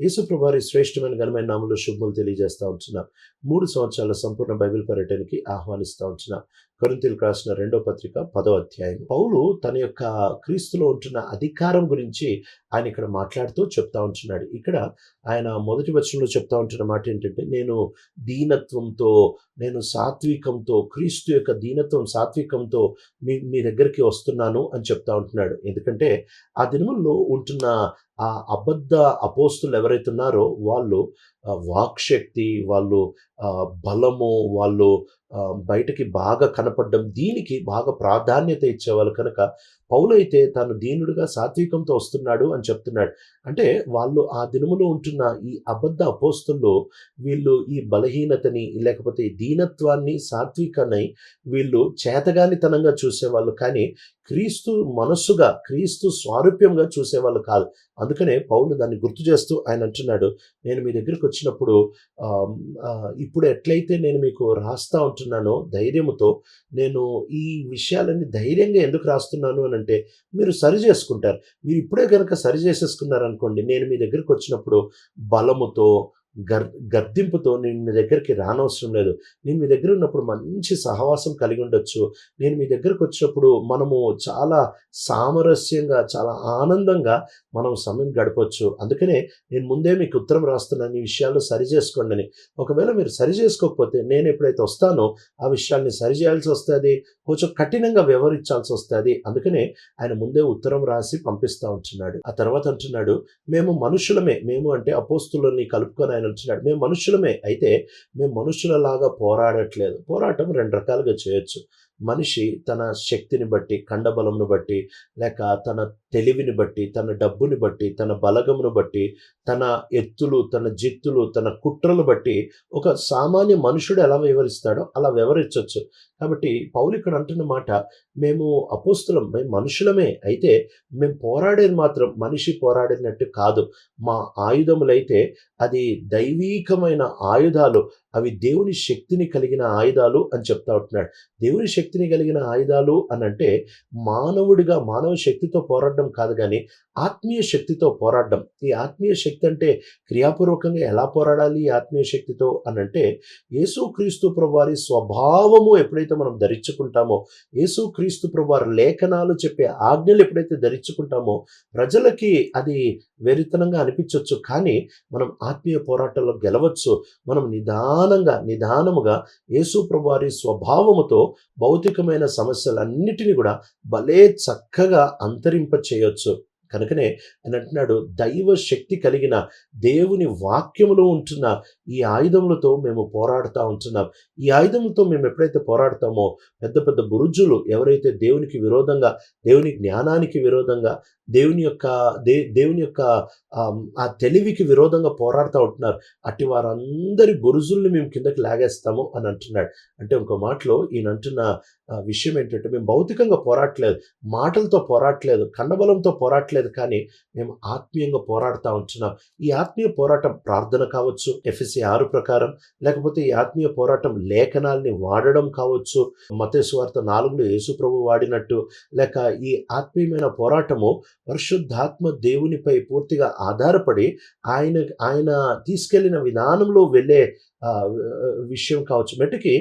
యేసుప్రభారి శ్రేష్టమైన ఘనమైన నామంలో శుభములు తెలియజేస్తూ ఉంటున్నాం. మూడు సంవత్సరాల సంపూర్ణ బైబిల్ పర్యటనకి ఆహ్వానిస్తూ ఉంటున్నాం. కొరింతలకు రాసిన రెండో పత్రిక పదో అధ్యాయం పౌలు తన యొక్క క్రీస్తులో ఉంటున్న అధికారం గురించి ఆయన ఇక్కడ మాట్లాడుతూ చెప్తా ఉంటున్నాడు. ఇక్కడ ఆయన మొదటి వచనంలో చెప్తా ఉంటున్న మాట ఏంటంటే నేను దీనత్వంతో నేను సాత్వికంతో క్రీస్తు యొక్క దీనత్వం సాత్వికంతో మీ మీ దగ్గరికి వస్తున్నాను అని చెప్తా ఉంటున్నాడు. ఎందుకంటే ఆ దినముల్లో ఉంటున్న ఆ అబద్ధ అపోస్తులు ఎవరైతే ఉన్నారో వాళ్ళు వాక్శక్తి వాళ్ళు బలము వాళ్ళు బయటకి బాగా కనపడడం దీనికి బాగా ప్రాధాన్యత ఇచ్చేవాళ్ళు కనుక పౌలైతే తాను దీనుడుగా సాత్వికంతో వస్తున్నాడు అని చెప్తున్నాడు. అంటే వాళ్ళు ఆ దినములో ఉంటున్న ఈ అబద్ధ అపోస్తుల్లో వీళ్ళు ఈ బలహీనతని లేకపోతే ఈ దీనత్వాన్ని సాత్వికనై వీళ్ళు చేతగానితనంగా చూసేవాళ్ళు కానీ క్రీస్తు మనస్సుగా క్రీస్తు స్వారూప్యంగా చూసేవాళ్ళు కాదు. అందుకనే పౌలు దాన్ని గుర్తు చేస్తూ ఆయన అంటున్నాడు నేను మీ దగ్గరికి వచ్చినప్పుడు ఇప్పుడు ఎట్లయితే నేను మీకు రాస్తా ఉంటాను ఉంటున్నానో ధైర్యముతో నేను ఈ విషయాలన్నీ ధైర్యంగా ఎందుకు రాస్తున్నాను అని అంటే మీరు సరి చేసుకుంటారు. మీరు ఇప్పుడే కనుక సరి చేసేసుకున్నారనుకోండి నేను మీ దగ్గరికి వచ్చినప్పుడు బలముతో గర్ గర్దింపుతో నేను మీ దగ్గరికి రానవసరం లేదు. నేను మీ దగ్గర ఉన్నప్పుడు మంచి సహవాసం కలిగి ఉండొచ్చు. నేను మీ దగ్గరకు వచ్చినప్పుడు మనము చాలా సామరస్యంగా చాలా ఆనందంగా మనం సమయం గడపచ్చు. అందుకనే నేను ముందే మీకు ఉత్తరం రాస్తున్నాను ఈ విషయాలు సరి చేసుకోండి అని. ఒకవేళ మీరు సరి చేసుకోకపోతే నేను ఎప్పుడైతే వస్తానో ఆ విషయాల్ని సరి చేయాల్సి వస్తుంది కొంచెం కఠినంగా వ్యవహరించాల్సి వస్తుంది. అందుకనే ఆయన ముందే ఉత్తరం రాసి పంపిస్తా ఉంటున్నాడు. ఆ తర్వాత అంటున్నాడు మేము మనుషులమే. మేము అంటే అపోస్తులని కలుపుకొని ఆయన వచ్చినాడు. మేము మనుషులమే. అయితే మేము మనుషులలాగా పోరాడట్లేదు. పోరాటం రెండు రకాలుగా చేయొచ్చు. మనిషి తన శక్తిని బట్టి కండబలమును బట్టి లేక తన తెలివిని బట్టి తన డబ్బుని బట్టి తన బలగమును బట్టి తన ఎత్తులు తన జిత్తులు తన కుట్రలు బట్టి ఒక సామాన్య మనుషుడు ఎలా వివరిస్తాడో అలా వివరించవచ్చు కాబట్టి పౌలు ఇక్కడ అంటున్న మాట మేము అపోస్తులం మేము మనుషులమే అయితే మేము పోరాడేది మాత్రం మనిషి పోరాడినట్టు కాదు. మా ఆయుధములైతే అది దైవీకమైన ఆయుధాలు అవి దేవుని శక్తిని కలిగిన ఆయుధాలు అని చెప్తా ఉంటున్నాడు. దేవుని శక్తి శక్తిని కలిగిన ఆయుధాలు అని అంటే మానవుడిగా మానవ శక్తితో పోరాడడం కాదు కానీ ఆత్మీయ శక్తితో పోరాడడం. ఈ ఆత్మీయ శక్తి అంటే క్రియాపూర్వకంగా ఎలా పోరాడాలి ఆత్మీయ శక్తితో అని అంటే యేసుక్రీస్తు ప్రభువారి స్వభావము ఎప్పుడైతే మనం ధరించుకుంటామో యేసుక్రీస్తు ప్రభువారి లేఖనాలు చెప్పే ఆజ్ఞలు ఎప్పుడైతే ధరించుకుంటామో ప్రజలకి అది వెరితనంగా అనిపించవచ్చు కానీ మనం ఆత్మీయ పోరాటంలో గెలవచ్చు. మనం నిదానంగా నిదానముగా యేసు ప్రభువారి స్వభావముతో భౌతికమైన సమస్యలన్నిటినీ కూడా భలే చక్కగా అంతరింప చేయొచ్చు కనుకనే ఆయన అంటున్నాడు దైవ శక్తి కలిగిన దేవుని వాక్యములో ఉంటున్న ఈ ఆయుధములతో మేము పోరాడుతూ ఉంటున్నాం. ఈ ఆయుధములతో మేము ఎప్పుడైతే పోరాడతామో పెద్ద పెద్ద బురుజులు ఎవరైతే దేవునికి విరోధంగా దేవుని జ్ఞానానికి విరోధంగా దేవుని యొక్క దే దేవుని యొక్క ఆ తెలివికి విరోధంగా పోరాడుతూ ఉంటున్నారు అట్టి వారందరి బురుజుల్ని మేము కిందకి లాగేస్తాము అని అంటున్నాడు. అంటే ఇంకో మాటలో ఈయన అంటున్న విషయం ఏంటంటే మేము భౌతికంగా పోరాటలేదు మాటలతో పోరాటలేదు కన్నబలంతో లేదు కానీ మేము ఆత్మీయంగా పోరాడుతూ ఉంటున్నాం. ఈ ఆత్మీయ పోరాటం ప్రార్థన కావచ్చు ఎఫ్ఎస్సి ఆరు ప్రకారం లేకపోతే ఈ ఆత్మీయ పోరాటం లేఖనాల్ని వాడడం కావచ్చు మతేశ్వార్త నాలుగులో యేసు ప్రభు వాడినట్టు లేక ఈ ఆత్మీయమైన పోరాటము పరిశుద్ధాత్మ దేవునిపై పూర్తిగా ఆధారపడి ఆయన ఆయన తీసుకెళ్ళిన విధానంలో వెళ్ళే విషయం కావచ్చు. మెట్టుకి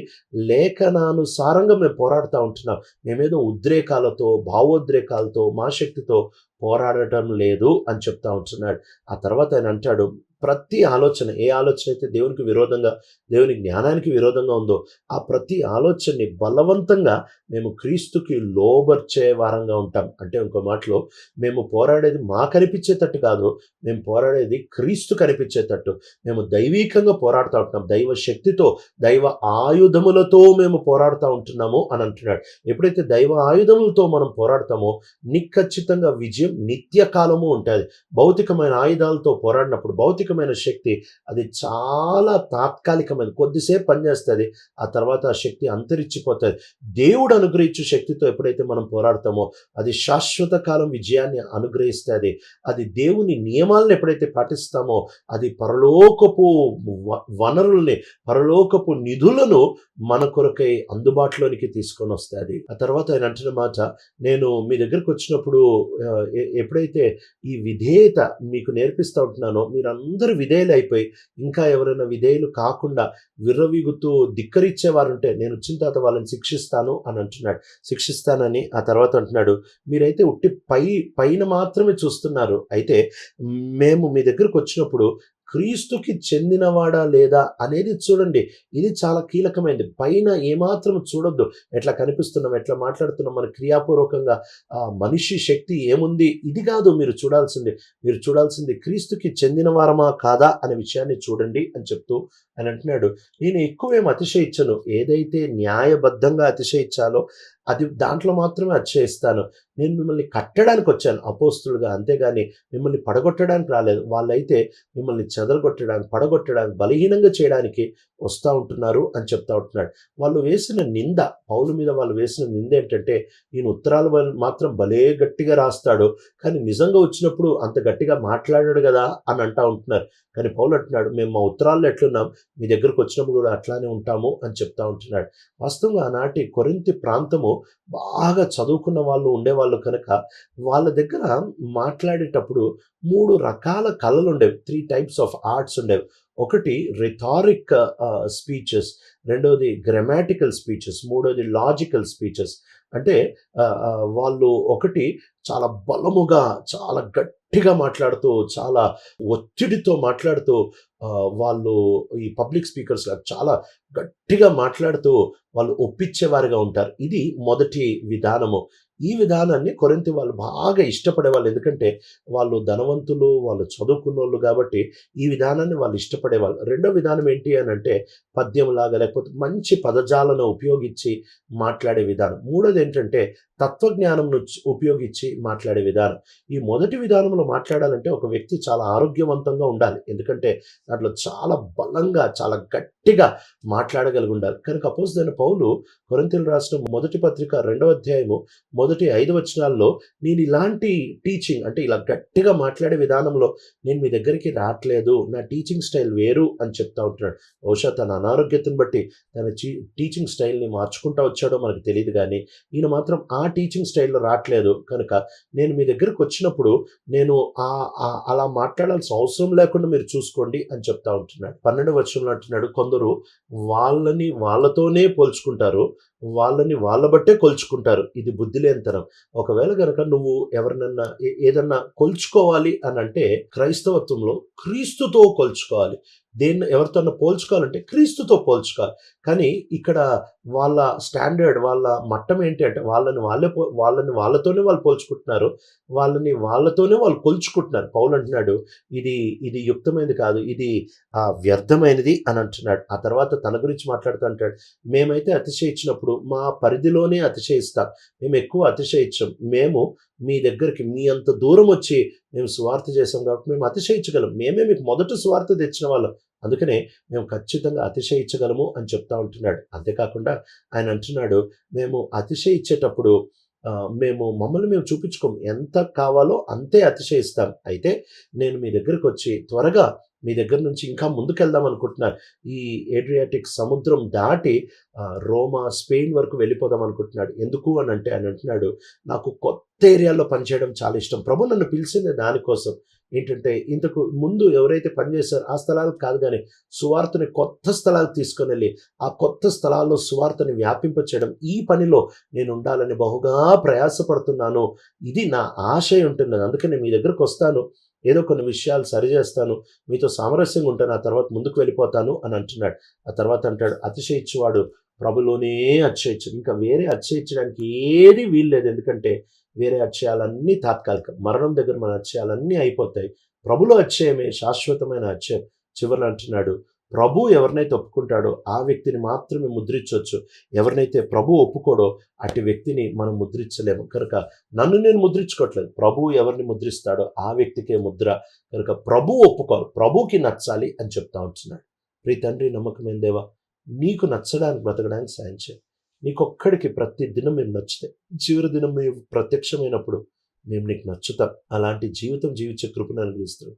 లేఖనానుసారంగా మేము పోరాడుతూ ఉంటున్నాం. మేమేదో ఉద్రేకాలతో భావోద్రేకాలతో మా శక్తితో పోరాడటం లేదు అని చెప్తా ఉంటున్నాడు. ఆ తర్వాత ఆయన అంటాడు ప్రతి ఆలోచన ఏ ఆలోచన అయితే దేవునికి విరోధంగా దేవుని జ్ఞానానికి విరోధంగా ఉందో ఆ ప్రతి ఆలోచనని బలవంతంగా మేము క్రీస్తుకి లోబర్చే వారంగా ఉంటాం. అంటే ఇంకో మాటలో మేము పోరాడేది మా కనిపించేటట్టు కాదు మేము పోరాడేది క్రీస్తు కనిపించేటట్టు మేము దైవీకంగా పోరాడుతూ ఉంటున్నాం. దైవ శక్తితో దైవ ఆయుధములతో మేము పోరాడుతూ ఉంటున్నాము అని అంటున్నాడు. ఎప్పుడైతే దైవ ఆయుధములతో మనం పోరాడతామో నిఖచ్చితంగా విజయం నిత్య కాలము ఉంటుంది. భౌతికమైన ఆయుధాలతో పోరాడినప్పుడు భౌతిక భౌతికమైన శక్తి అది చాలా తాత్కాలికమైన కొద్దిసేపు పనిచేస్తుంది ఆ తర్వాత ఆ శక్తి అంతరించిపోతుంది. దేవుడు అనుగ్రహించే శక్తితో ఎప్పుడైతే మనం పోరాడతామో అది శాశ్వత కాలం విజయాన్ని అనుగ్రహిస్తుంది. అది దేవుని నియమాలను ఎప్పుడైతే పాటిస్తామో అది పరలోకపు వ- వనరుల్ని పరలోకపు నిధులను మన కొరకై అందుబాటులోనికి తీసుకొని వస్తుంది ఆ తర్వాత ఆయన అంటున్న మాట నేను మీ దగ్గరకు వచ్చినప్పుడు ఎప్పుడైతే ఈ విధేయత మీకు నేర్పిస్తూ ఉంటున్నానో మీరందరూ అందరూ విధేయులు అయిపోయి ఇంకా ఎవరైనా విధేయులు కాకుండా విర్రవీగుతూ ధిక్కరించేవారు ఉంటే నేను వచ్చిన తర్వాత వాళ్ళని శిక్షిస్తాను అని అంటున్నాడు. శిక్షిస్తానని ఆ తర్వాత అంటున్నాడు. మీరైతే ఉట్టి పై పైన మాత్రమే చూస్తున్నారు. అయితే మేము మీ దగ్గరకు వచ్చినప్పుడు క్రీస్తుకి చెందినవాడా లేదా అనేది చూడండి. ఇది చాలా కీలకమైనది. పైన ఏమాత్రం చూడొద్దు. ఎట్లా కనిపిస్తున్నాం ఎట్లా మాట్లాడుతున్నాం మన క్రియాపూర్వకంగా ఆ మనిషి శక్తి ఏముంది? ఇది కాదు మీరు చూడాల్సింది. మీరు చూడాల్సింది క్రీస్తుకి చెందిన వారమా కాదా అనే విషయాన్ని చూడండి అని చెప్తూ అని అంటున్నాడు. నేను ఎక్కువేం అతిశయించను. ఏదైతే న్యాయబద్ధంగా అతిశయించాలో అది దాంట్లో మాత్రమే అతిశయిస్తాను. నేను మిమ్మల్ని కట్టడానికి వచ్చాను అపోస్తులుగా అంతేగాని మిమ్మల్ని పడగొట్టడానికి రాలేదు. వాళ్ళైతే మిమ్మల్ని చెదరగొట్టడానికి పడగొట్టడానికి బలహీనంగా చేయడానికి వస్తూ ఉంటున్నారు అని చెప్తా ఉంటున్నాడు. వాళ్ళు వేసిన నింద పౌలు మీద వాళ్ళు వేసిన నింద ఏంటంటే ఈయన ఉత్తరాలు మాత్రం భలే గట్టిగా రాస్తాడు. కానీ నిజంగా వచ్చినప్పుడు అంత గట్టిగా మాట్లాడాడు కదా అని అంటా ఉంటున్నారు. కానీ పౌలు అంటున్నాడు మేము మా ఉత్తరాల్లో ఎట్లున్నాం? మీ దగ్గరకు వచ్చినప్పుడు కూడా అట్లానే ఉంటాము అని చెప్తా ఉంటున్నాడు. వాస్తవంగా ఆనాటి కొరింతి ప్రాంతము బాగా చదువుకున్న వాళ్ళు ఉండేవాళ్ళు కనుక వాళ్ళ దగ్గర మాట్లాడేటప్పుడు మూడు రకాల కళలు ఉండేవి. త్రీ టైప్స్ ఆఫ్ ఆర్ట్స్ ఉండేవి. ఒకటి రిథారిక్ స్పీచెస్ uh, రెండోది గ్రామాటికల్ స్పీచెస్ మూడోది లాజికల్ స్పీచెస్ అంటే uh, uh, వాళ్ళు ఒకటి చాలా బలముగా చాలా గట్టిగా మాట్లాడుతూ చాలా ఒత్తిడితో మాట్లాడుతూ వాళ్ళు ఈ పబ్లిక్ స్పీకర్స్ చాలా గట్టిగా మాట్లాడుతూ వాళ్ళు ఒప్పించేవారుగా ఉంటారు. ఇది మొదటి విధానము. ఈ విధానాన్ని కొరింతి వాళ్ళు బాగా ఇష్టపడే వాళ్ళు ఎందుకంటే వాళ్ళు ధనవంతులు వాళ్ళు చదువుకున్న వాళ్ళు కాబట్టి ఈ విధానాన్ని వాళ్ళు ఇష్టపడేవాళ్ళు. రెండో విధానం ఏంటి అని అంటే పద్యంలాగా లేకపోతే మంచి పదజాలను ఉపయోగించి మాట్లాడే విధానం. మూడోది ఏంటంటే తత్వజ్ఞానంను ఉపయోగించి మాట్లాడే విధానం. ఈ మొదటి విధానంలో మాట్లాడాలంటే ఒక వ్యక్తి చాలా ఆరోగ్యవంతంగా ఉండాలి. ఎందుకంటే దాంట్లో చాలా బలంగా చాలా గట్టిగా మాట్లాడగలిగి ఉండాలి. కనుక అపోజ్ దాని పౌలు కొరంతిలు రాసిన మొదటి పత్రిక రెండవ అధ్యాయము మొదటి ఐదు వచనాల్లో నేను ఇలాంటి టీచింగ్ అంటే ఇలా గట్టిగా మాట్లాడే విధానంలో నేను మీ దగ్గరికి రావట్లేదు నా టీచింగ్ స్టైల్ వేరు అని చెప్తా ఉంటున్నాడు. బహుశా తన అనారోగ్యతను బట్టి తన చీ టీచింగ్ స్టైల్ని మార్చుకుంటా వచ్చాడో మనకు తెలియదు కానీ ఈయన మాత్రం ఆ టీచింగ్ స్టైల్లో రావట్లేదు కనుక నేను మీ దగ్గరకు వచ్చినప్పుడు నేను ఆ- అలా మాట్లాడాల్సిన అవసరం లేకుండా మీరు చూసుకోండి అని చెప్తా ఉంటున్నాడు. పన్నెండు వర్షంలో అంటున్నాడు కొందరు వాళ్ళని వాళ్ళతోనే పోల్చుకుంటారు వాళ్ళని వాళ్ళ బట్టే కొలుచుకుంటారు. ఇది బుద్ధి లేనితనం ఒకవేళ కనుక నువ్వు ఎవరినన్నా ఏదన్నా కొలుచుకోవాలి అని అంటే క్రైస్తవత్వంలో క్రీస్తుతో కొలుచుకోవాలి. దేన్ని ఎవరితోనో పోల్చుకోవాలంటే క్రీస్తుతో పోల్చుకోవాలి. కానీ ఇక్కడ వాళ్ళ స్టాండర్డ్ వాళ్ళ మట్టం ఏంటి అంటే వాళ్ళని వాళ్ళే పో- వాళ్ళని వాళ్ళతోనే వాళ్ళు పోల్చుకుంటున్నారు. వాళ్ళని వాళ్ళతోనే వాళ్ళు కొల్చుకుంటున్నారు. పౌలు అంటున్నాడు ఇది ఇది యుక్తమైనది కాదు ఇది వ్యర్థమైనది అని అంటున్నాడు. ఆ తర్వాత తన గురించి మాట్లాడుతూ అంటాడు మేమైతే అతిశయించినప్పుడు మా పరిధిలోనే అతిశయిస్తాం. మేము ఎక్కువ అతిశయించం. మేము మీ దగ్గరికి మీ అంత దూరం వచ్చి మేము స్వార్థ చేసాం కాబట్టి మేము అతిశయించగలం. మేమే మీకు మొదట స్వార్థ తెచ్చిన వాళ్ళం. అందుకనే మేము ఖచ్చితంగా అతిశయించగలము అని చెప్తా ఉంటున్నాడు. అంతేకాకుండా ఆయన అంటున్నాడు మేము అతిశయించేటప్పుడు మేము మమ్మల్ని మేము చూపించుకోం ఎంత కావాలో అంతే అతిశయిస్తాం. అయితే నేను మీ దగ్గరకు వచ్చి త్వరగా మీ దగ్గర నుంచి ఇంకా ముందుకెళ్దాం అనుకుంటున్నారు. ఈ ఏడ్రియాటిక్ సముద్రం దాటి రోమా స్పెయిన్ వరకు వెళ్ళిపోదాం అనుకుంటున్నాడు. ఎందుకు అని అంటే అని అంటున్నాడు నాకు కొత్త ఏరియాలో పనిచేయడం చాలా ఇష్టం. ప్రభు నన్ను పిలిచింది దానికోసం. ఏంటంటే ఇంతకు ముందు ఎవరైతే పనిచేశారో ఆ స్థలాలకు కాదు కానీ సువార్తని కొత్త స్థలాలకు తీసుకొని వెళ్ళి ఆ కొత్త స్థలాల్లో సువార్తని వ్యాపింప చేయడం ఈ పనిలో నేను ఉండాలని బహుగా ప్రయాసపడుతున్నాను. ఇది నా ఆశయం ఉంటున్నది. అందుకని మీ దగ్గరకు వస్తాను. ఏదో కొన్ని విషయాలు సరిచేస్తాను మీతో సామరస్యంగా ఉంటాను ఆ తర్వాత ముందుకు వెళ్ళిపోతాను అని అంటున్నాడు. ఆ తర్వాత అంటాడు అతిశయించువాడు ప్రభులోనే అతిశయించు ఇంకా వేరే అతిశయించడానికి ఏది వీలు లేదు ఎందుకంటే వేరే అక్షయాలన్నీ తాత్కాలికం. మరణం దగ్గర మన అత్యయాలన్నీ అయిపోతాయి. ప్రభులో అత్యయమే శాశ్వతమైన అత్యయం చివరిని అంటున్నాడు ప్రభు ఎవరినైతే ఒప్పుకుంటాడో ఆ వ్యక్తిని మాత్రమే ముద్రించవచ్చు. ఎవరినైతే ప్రభు ఒప్పుకోడో అటు వ్యక్తిని మనం ముద్రించలేము. కనుక నన్ను నేను ముద్రించుకోవట్లేదు. ప్రభు ఎవరిని ముద్రిస్తాడో ఆ వ్యక్తికే ముద్ర. కనుక ప్రభు ఒప్పుకోవాలి. ప్రభుకి నచ్చాలి అని చెప్తా ఉంటున్నాడు. ప్రీ తండ్రి నమ్మకమైన దేవా నీకు నచ్చడానికి బ్రతకడానికి సాయం చేయి. నీకొక్కడికి ప్రతి దినం మేము నచ్చితే చివరి దినం మేము ప్రత్యక్షమైనప్పుడు మేము నీకు నచ్చుతాం. అలాంటి జీవితం జీవించే కృపను అనుగ్రహిస్తున్నాం.